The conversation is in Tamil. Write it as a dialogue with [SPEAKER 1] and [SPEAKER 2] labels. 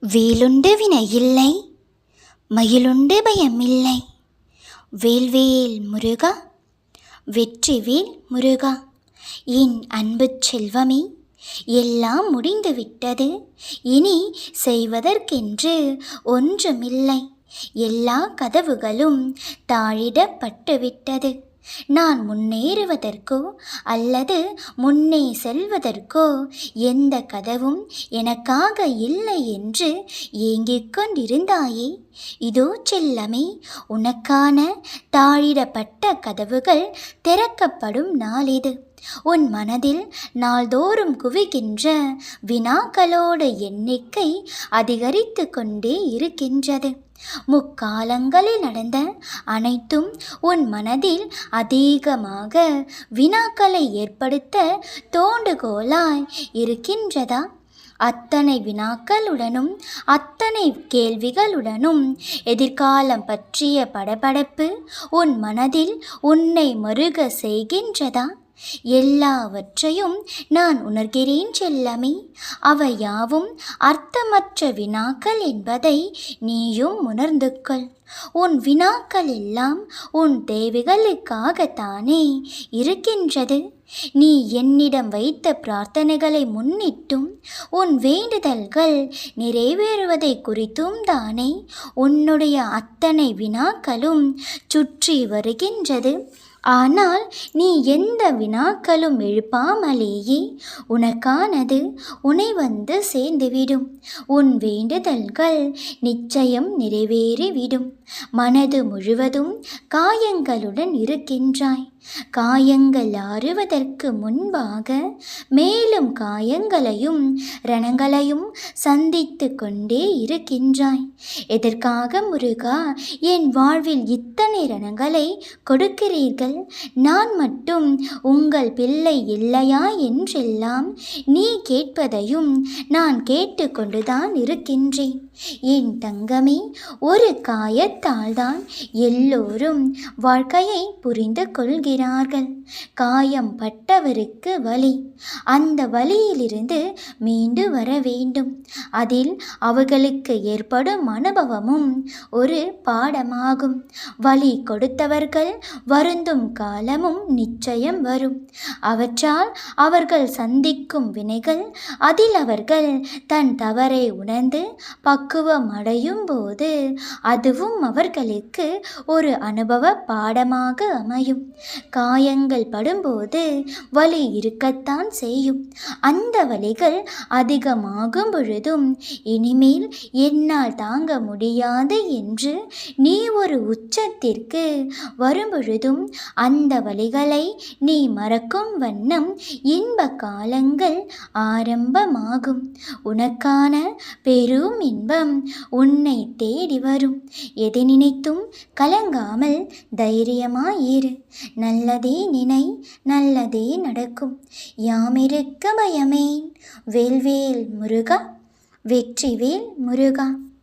[SPEAKER 1] வேலுண்டு இல்லை மயிலுண்டு பயமில்லை. வேல்வேல் முருகா வெற்றிவேல் முருகா என் அன்பு செல்வமே எல்லாம் முடிந்துவிட்டது இனி செய்வதற்கென்று ஒன்றுமில்லை. எல்லா கதவுகளும் தாழிடப்பட்டுவிட்டது. நான் முன்னேறுவதற்கோ அல்லது முன்னே செல்வதற்கோ எந்த கதவும் எனக்காக இல்லை என்று ஏங்கிக் கொண்டிருந்தாயே. இதோ செல்லமே உனக்கான தாழிடப்பட்ட கதவுகள் திறக்கப்படும் நாளிது உன் மனதில் நாள்தோறும் குவிகின்ற வினாக்களோட எண்ணிக்கை அதிகரித்து கொண்டே இருக்கின்றது. முக்காலங்களில் நடந்த அனைத்தும் உன் மனதில் அதிகமாக வினாக்களை ஏற்படுத்த தோண்டுகோலாய் இருக்கின்றதா? அத்தனை வினாக்களுடனும் அத்தனை கேள்விகளுடனும் எதிர்காலம் பற்றிய படபடப்பு உன் மனதில் உன்னை மருக செய்கின்றதா? எல்லாவற்றையும் நான் உணர்கிறேன் செல்லமே. அவை யாவும் அர்த்தமற்ற வினாக்கள் என்பதை நீயும் உணர்ந்து கொள். உன் வினாக்கள் எல்லாம் உன் தேவைகளுக்காகத்தானே இருக்கின்றது. நீ என்னிடம் வைத்த பிரார்த்தனைகளை முன்னிட்டும் உன் வேண்டுதல்கள் நிறைவேறுவதை குறித்தும் தானே உன்னுடைய அத்தனை வினாக்களும் சுற்றி வருகின்றது. ஆனால் நீ எந்த வினாக்களும் எழுப்பாமலேயே உனக்கானது உன்னை வந்து சேர்ந்துவிடும். உன் வேண்டுதல்கள் நிச்சயம் நிறைவேறிவிடும். மனது முழுவதும் காயங்களுடன் இருக்கின்றாய். காயங்கள் ஆறுவதற்கு முன்பாக மேலும் காயங்களையும் ரணங்களையும் சந்தித்து கொண்டே இருக்கின்றாய். எதற்காக முருகா என் வாழ்வில் இத்தனை ரணங்களை கொடுக்கிறீர்கள்? நான் மட்டும் உங்கள் பிள்ளை இல்லையா என்றெல்லாம் நீ கேட்பதையும் நான் கேட்டுக்கொண்டுதான் இருக்கின்றேன். என் தங்கமே ஒரு காயத்தால்தான் எல்லோரும் வாழ்க்கையை புரிந்து கொள்கிறேன் கொள்கிறார்கள் காயம் பட்டவருக்கு வலி. அந்த வலியிலிருந்து மீண்டு வர வேண்டும். அதில் அவர்களுக்கு ஏற்படும் அனுபவமும் ஒரு பாடமாகும். வலி கொடுத்தவர்கள் வருந்தும் காலமும் நிச்சயம் வரும். அவற்றால் அவர்கள் சந்திக்கும் வினைகள் அதில் அவர்கள் தன் தவறை உணர்ந்து பக்குவம் அடையும் போது அதுவும் அவர்களுக்கு ஒரு அனுபவ பாடமாக அமையும். காயங்கள் படும்போது வலி இருக்கத்தான் செய்யும். அந்த வலிகள் அதிகமாகும் பொழுதும் இனிமேல் என்னால் தாங்க முடியாது என்று நீ ஒரு உச்சத்திற்கு வரும்பொழுதும் அந்த வலிகளை நீ மறக்கும் வண்ணம் இன்ப காலங்கள் ஆரம்பமாகும். உனக்கான பெரும் இன்பம் உன்னை தேடி வரும். எதை நினைத்தும் கலங்காமல் தைரியமாயிரு. நல்லதே நினை நல்லதே நடக்கும். யாமிருக்க பயமேன்? வேல்வேல் முருகா வெற்றிவேல் முருகா.